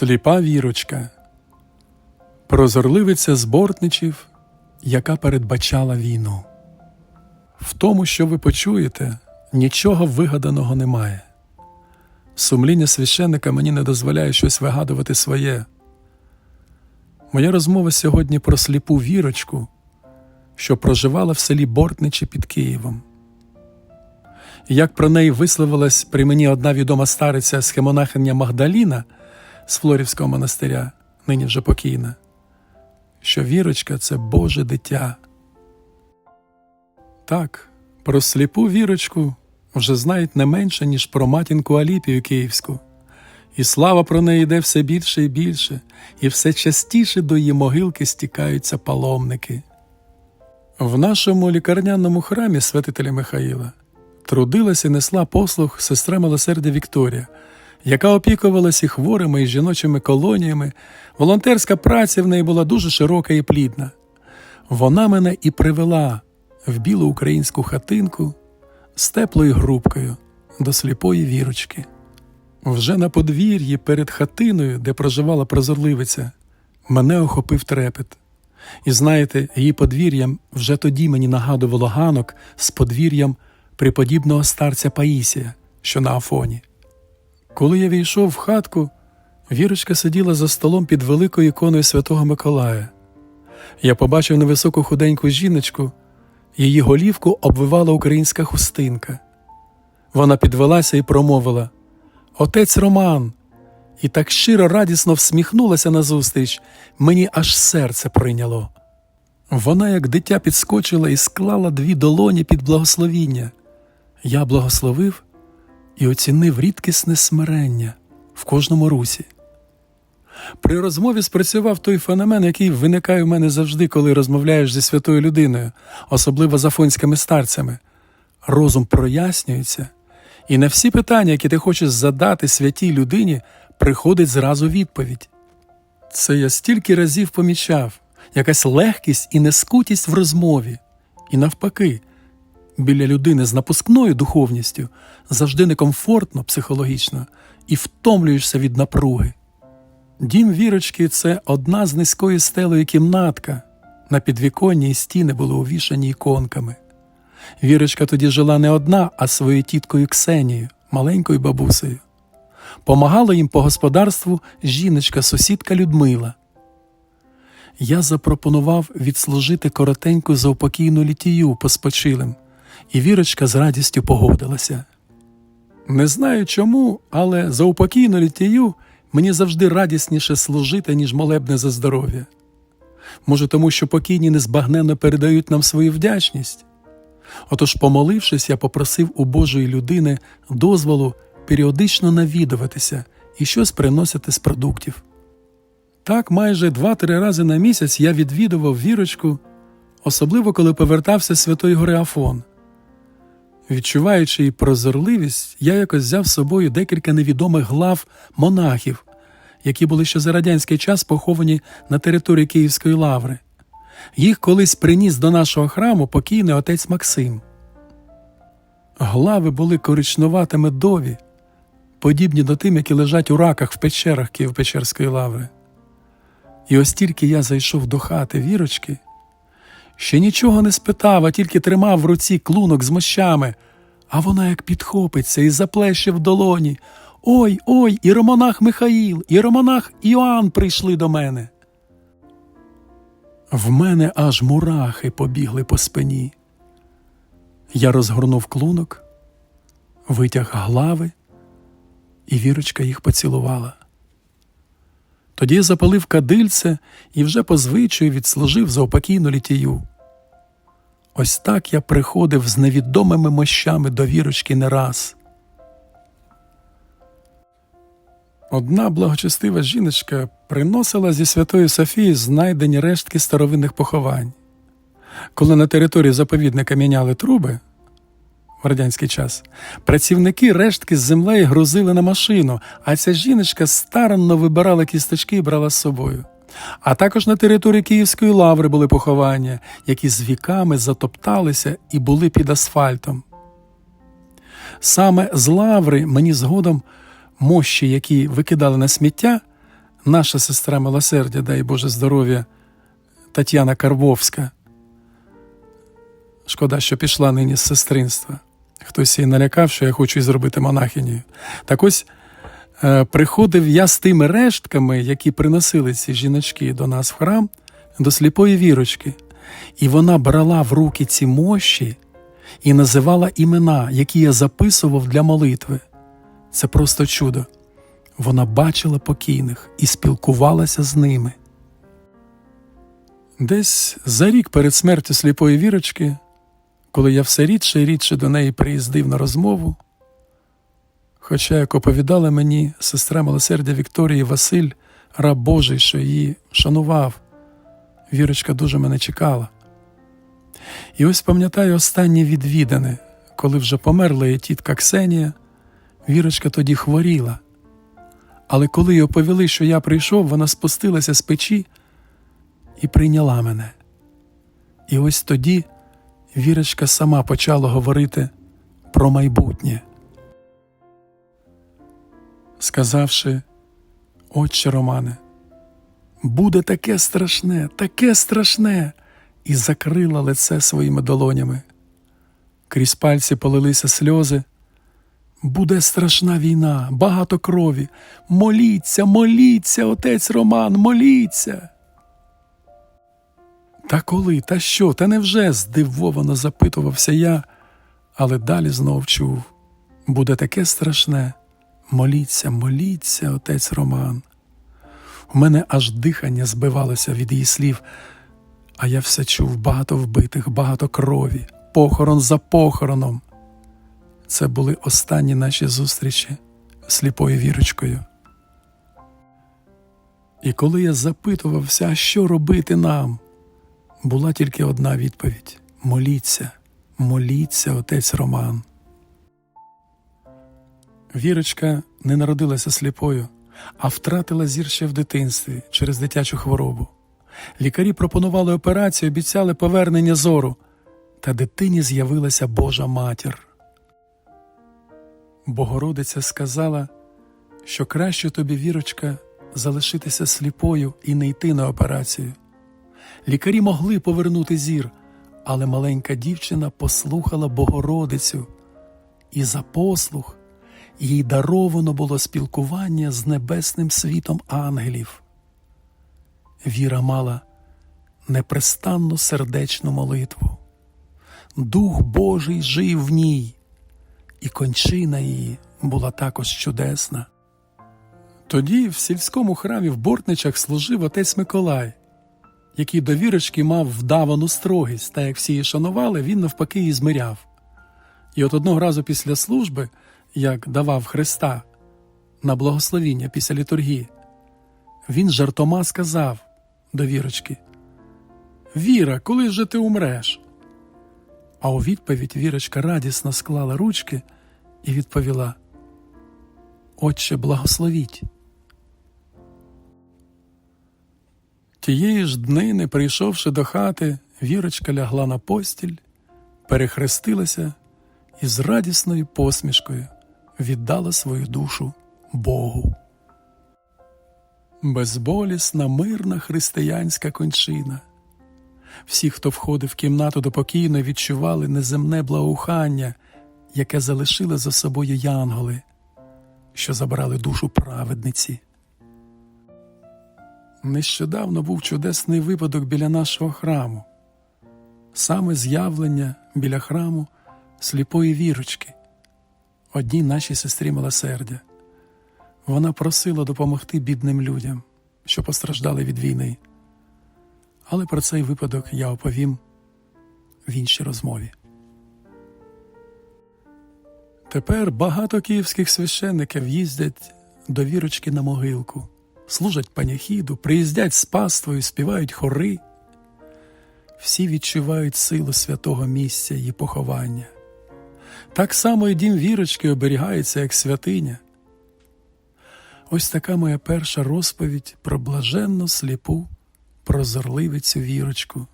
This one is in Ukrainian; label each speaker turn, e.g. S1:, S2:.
S1: Сліпа вірочка. Прозорливиця з бортничів, яка передбачала війну. В тому, що ви почуєте, нічого вигаданого немає. Сумління священника мені не дозволяє щось вигадувати своє. Моя розмова сьогодні про сліпу вірочку, що проживала в селі Бортничі під Києвом. Як про неї висловилась при мені одна відома стариця схемонахиня Магдаліна з Флорівського монастиря, нині вже покійна, що вірочка це Боже дитя. Так, про сліпу вірочку вже знають не менше, ніж про матінку Аліпію Київську. І слава про неї йде все більше і більше, і все частіше до її могилки стікаються паломники. В нашому лікарняному храмі святителя Михаїла трудилася і несла послуг сестра милосердя Вікторія, яка опікувалася хворими і жіночими колоніями. Волонтерська праця в неї була дуже широка і плідна. Вона мене і привела в білу українську хатинку з теплою грубкою до сліпої вірочки. Вже на подвір'ї перед хатиною, де проживала прозорливиця, мене охопив трепет. І знаєте, її подвір'ям вже тоді мені нагадувало ганок з подвір'ям преподібного старця Паїсія, що на Афоні. Коли я війшов в хатку, вірочка сиділа за столом під великою іконою Святого Миколая. Я побачив невисоку худеньку жіночку, її голівку обвивала українська хустинка. Вона підвелася і промовила Отець Роман. І так щиро радісно всміхнулася назустріч, мені аж серце прийняло. Вона, як дитя, підскочила і склала дві долоні під благословіння. Я благословив і оцінив рідкісне смирення в кожному русі. При розмові спрацював той феномен, який виникає в мене завжди, коли розмовляєш зі святою людиною, особливо з афонськими старцями. Розум прояснюється, і на всі питання, які ти хочеш задати святій людині, приходить зразу відповідь. Це я стільки разів помічав, якась легкість і нескутість в розмові, і навпаки, біля людини з напускною духовністю завжди некомфортно психологічно і втомлюєшся від напруги. Дім вірочки це одна з низькою стелею кімнатка. На підвіконні і стіни були увішані іконками. Вірочка тоді жила не одна, а своєю тіткою Ксенією, маленькою бабусею. Помагала їм по господарству жіночка, сусідка Людмила. Я запропонував відслужити коротеньку заупокійну літію поспочилим, і Вірочка з радістю погодилася. Не знаю чому, але за упокійну літію мені завжди радісніше служити, ніж молебне за здоров'я. Може, тому що покійні незбагненно передають нам свою вдячність. Отож, помолившись, я попросив у Божої людини дозволу періодично навідуватися і щось приносити з продуктів. Так, майже два-три рази на місяць я відвідував вірочку, особливо коли повертався Святої Гори Афон. Відчуваючи її прозорливість, я якось взяв з собою декілька невідомих глав монахів, які були ще за радянський час поховані на території Київської лаври. Їх колись приніс до нашого храму покійний отець Максим. Глави були коричнувато медові, подібні до тим, які лежать у раках в печерах Києво-Печерської лаври. І ось тільки я зайшов до хати вірочки, ще нічого не спитав, а тільки тримав в руці клунок з мощами, а вона як підхопиться і заплеще в долоні. Ой, ой, і романах Михаїл, і романах Іоанн прийшли до мене. В мене аж мурахи побігли по спині. Я розгорнув клунок, витяг глави, і вірочка їх поцілувала. Тоді запалив кадильце і вже по звичаю відслужив за опокійну літію. Ось так я приходив з невідомими мощами до вірочки не раз. Одна благочестива жіночка приносила зі Святої Софії знайдені рештки старовинних поховань. Коли на території заповідника міняли труби в радянський час, працівники рештки з землею грузили на машину, а ця жіночка старанно вибирала кісточки і брала з собою. А також на території Київської лаври були поховання, які з віками затопталися і були під асфальтом. Саме з лаври мені згодом мощі, які викидали на сміття, наша сестра милосердя, дай Боже здоров'я, Тетяна Карбовська. Шкода, що пішла нині з сестринства. Хтось її налякав, що я хочу зробити монахинею. Так ось приходив я з тими рештками, які приносили ці жіночки до нас в храм, до сліпої вірочки. І вона брала в руки ці мощі і називала імена, які я записував для молитви. Це просто чудо. Вона бачила покійних і спілкувалася з ними. Десь за рік перед смертю сліпої вірочки, коли я все рідше і рідше до неї приїздив на розмову, хоча, як оповідала мені сестра милосердя Вікторії Василь, раб Божий, що її шанував, вірочка дуже мене чекала. І ось пам'ятаю останні відвідини, коли вже померла її тітка Ксенія, вірочка тоді хворіла. Але коли їй оповіли, що я прийшов, вона спустилася з печі і прийняла мене. І ось тоді вірочка сама почала говорити про майбутнє, сказавши, Отче Романе, буде таке страшне, таке страшне, і закрила лице своїми долонями. Крізь пальці полилися сльози. Буде страшна війна, багато крові. Моліться, моліться, отець Роман, моліться. Та коли, та що, та невже? здивовано запитувався я, але далі знов чув. Буде таке страшне. Моліться, моліться, отець Роман. У мене аж дихання збивалося від її слів, а я все чув багато вбитих, багато крові, похорон за похороном. Це були останні наші зустрічі з сліпою вірочкою. І коли я запитувався, що робити нам, була тільки одна відповідь: моліться, моліться, отець Роман. Вірочка не народилася сліпою, а втратила зір ще в дитинстві через дитячу хворобу. Лікарі пропонували операцію, обіцяли повернення зору, та дитині з'явилася Божа матір. Богородиця сказала, що краще тобі, вірочка, залишитися сліпою і не йти на операцію. Лікарі могли повернути зір, але маленька дівчина послухала Богородицю, і за послух їй даровано було спілкування з небесним світом ангелів. Віра мала непрестанну сердечну молитву. Дух Божий жив в ній, і кончина її була також чудесна. Тоді в сільському храмі в Бортничах служив отець Миколай, який до вірочки мав вдавану строгість, та як всі її шанували, він навпаки її змиряв. І от одного разу після служби, як давав Христа на благословіння після літургії, він жартома сказав до вірочки: Віра, коли же ти умреш? А у відповідь Вірочка радісно склала ручки і відповіла: Отче, благословіть. Тієї ж днини, прийшовши до хати, Вірочка лягла на постіль, перехрестилася і з радісною посмішкою віддала свою душу Богу. Безболісна, мирна християнська кончина. Всі, хто входив в кімнату до покійної, відчували неземне благоухання, яке залишили за собою янголи, що забрали душу праведниці. Нещодавно був чудесний випадок біля нашого храму, саме з'явлення біля храму сліпої вірочки, одній нашій сестрі милосердя. Вона просила допомогти бідним людям, що постраждали від війни. Але про цей випадок я оповім в іншій розмові. Тепер багато київських священників їздять до вірочки на могилку, служать паняхіду, приїздять з паствою, співають хори. Всі відчувають силу святого місця її поховання. Так само і дім вірочки оберігається як святиня. Ось така моя перша розповідь про блаженну сліпу прозорливицю вірочку.